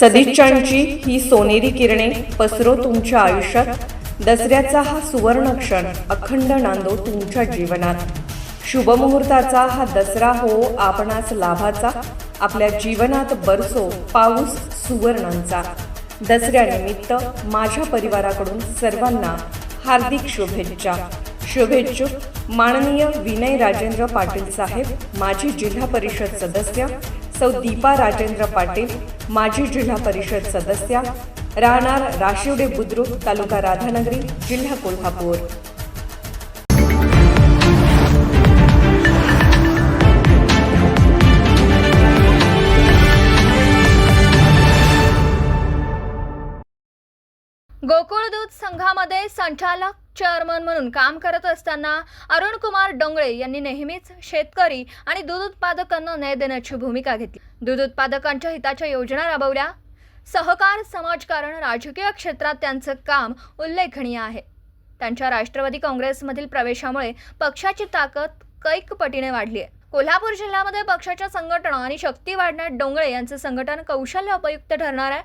सदिच्छांची ही सोनेरी किरणे पसरो तुमच्या आयुष्यात. दसऱ्याचा हा सुवर्ण क्षण अखंड नांदो तुमच्या जीवनात. शुभमुहूर्ताचा हा दसरा हो आपणास लाभाचा. आपल्या जीवनात बरसो पाऊस सुवर्णांचा. दसऱ्यानिमित्त माझ्या परिवाराकडून सर्वांना हार्दिक शुभेच्छा. शुभेच्छुक माननीय विनय राजेंद्र पाटील साहेब माजी जिल्हा परिषद सदस्य सौ दीपा राजेंद्र पाटील माजी जिल्हा परिषद सदस्या राहणार राशिवडे बुद्रुक तालुका राधानगरी जिल्हा कोल्हापूर. गोकुळ दूध संघामध्ये संचालक चेअरमन म्हणून काम करत असताना अरुण कुमार डोंगळे यांनी नेहमीच शेतकरी आणि दूध उत्पादकांना न्याय देण्याची भूमिका घेतली. दूध उत्पादकांच्या हिताच्या योजना राबवल्या. सहकार समाजकारण राजकीय क्षेत्रात त्यांचं काम उल्लेखनीय आहे. त्यांच्या राष्ट्रवादी काँग्रेसमधील प्रवेशामुळे पक्षाची ताकद कैकपटीने वाढली आहे. कोल्हापूर जिल्ह्यामध्ये पक्षाच्या संघटना आणि शक्ती वाढण्यात डोंगळे यांचं संघटन कौशल्य उपयुक्त ठरणार आहे.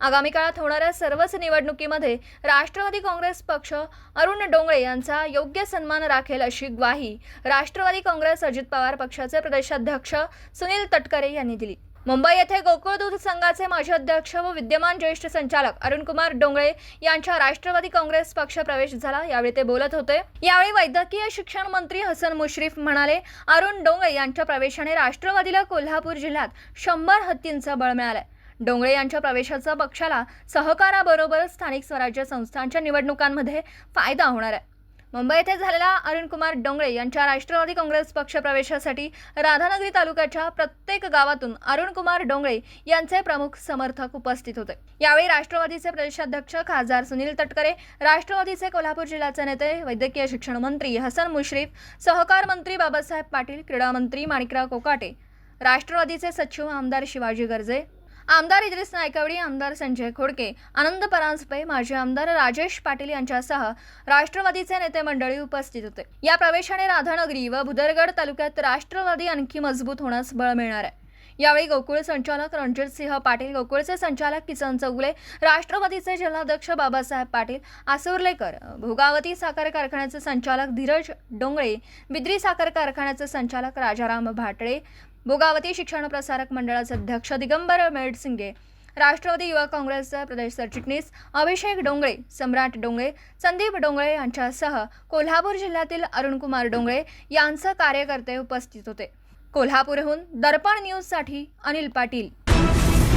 आगामी काळात होणाऱ्या सर्वच निवडणुकीमध्ये राष्ट्रवादी काँग्रेस पक्ष अरुण डोंगळे यांचा योग्य सन्मान राखेल अशी ग्वाही राष्ट्रवादी काँग्रेस अजित पवार पक्षाचे प्रदेशाध्यक्ष सुनील तटकरे यांनी दिली. मुंबई येथे गोकुळ दूध संघाचे माजी अध्यक्ष व विद्यमान ज्येष्ठ संचालक अरुणकुमार डोंगळे यांच्या राष्ट्रवादी काँग्रेस पक्ष प्रवेश झाला यावेळी ते बोलत होते. यावेळी वैद्यकीय शिक्षण मंत्री हसन मुश्रीफ म्हणाले अरुण डोंगळे यांच्या प्रवेशाने राष्ट्रवादीला कोल्हापूर जिल्ह्यात शंभर हत्तींचं बळ मिळालाय. डोंगळे यांच्या प्रवेशाचा पक्षाला सहकाराबरोबरच स्थानिक स्वराज्य संस्थांच्या निवडणुकांमध्ये फायदा होणार आहे. मुंबई येथे झालेल्या अरुणकुमार डोंगळे यांच्या राष्ट्रवादी काँग्रेस पक्ष प्रवेशासाठी राधानगरी तालुक्याच्या प्रत्येक गावातून अरुणकुमार डोंगळे यांचे प्रमुख समर्थक उपस्थित होते. यावेळी राष्ट्रवादीचे प्रदेशाध्यक्ष खासदार सुनील तटकरे राष्ट्रवादीचे कोल्हापूर जिल्ह्याचे नेते वैद्यकीय शिक्षण मंत्री हसन मुश्रीफ सहकार मंत्री बाबासाहेब पाटील क्रीडा मंत्री माणिकराव कोकाटे राष्ट्रवादीचे सचिव आमदार शिवाजी गर्जे आमदार इद्रिस नायकवडी आमदार संजय खोडके आनंद परांजपे माजी आमदार राजेश पाटील यांच्यासह राष्ट्रवादीचे नेते मंडळी उपस्थित होते. या प्रवेशाने राधानगरी व भुदरगड तालुक्यात राष्ट्रवादी आणखी मजबूत होण्यास बळ मिळणार आहे. यावेळी गोकुळ संचालक रणजित सिंह पाटील गोकुळचे संचालक किसन चौगुले राष्ट्रवादीचे जिल्हाध्यक्ष बाबासाहेब पाटील आसुर्लेकर भोगावती साखर कारखान्याचे संचालक धीरज डोंगळे बिद्री साखर कारखान्याचे संचालक राजाराम भाटळे भोगावती शिक्षण प्रसारक मंडळाचे अध्यक्ष दिगंबर मेडसिंगे राष्ट्रवादी युवा काँग्रेसचे प्रदेश सरचिटणीस अभिषेक डोंगळे सम्राट डोंगळे संदीप डोंगळे यांच्यासह कोल्हापूर जिल्ह्यातील अरुणकुमार डोंगळे यांचे कार्यकर्ते उपस्थित होते. कोल्हापूरहून दर्पण न्यूजसाठी अनिल पाटील.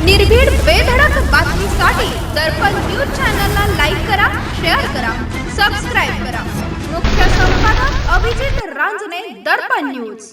निर्भीड बेधडक बातमीसाठी दर्पण न्यूज चॅनलला लाईक करा शेअर करा सबस्क्राईब करा. मुख्य संपादक अभिजित रांजणे दर्पण न्यूज.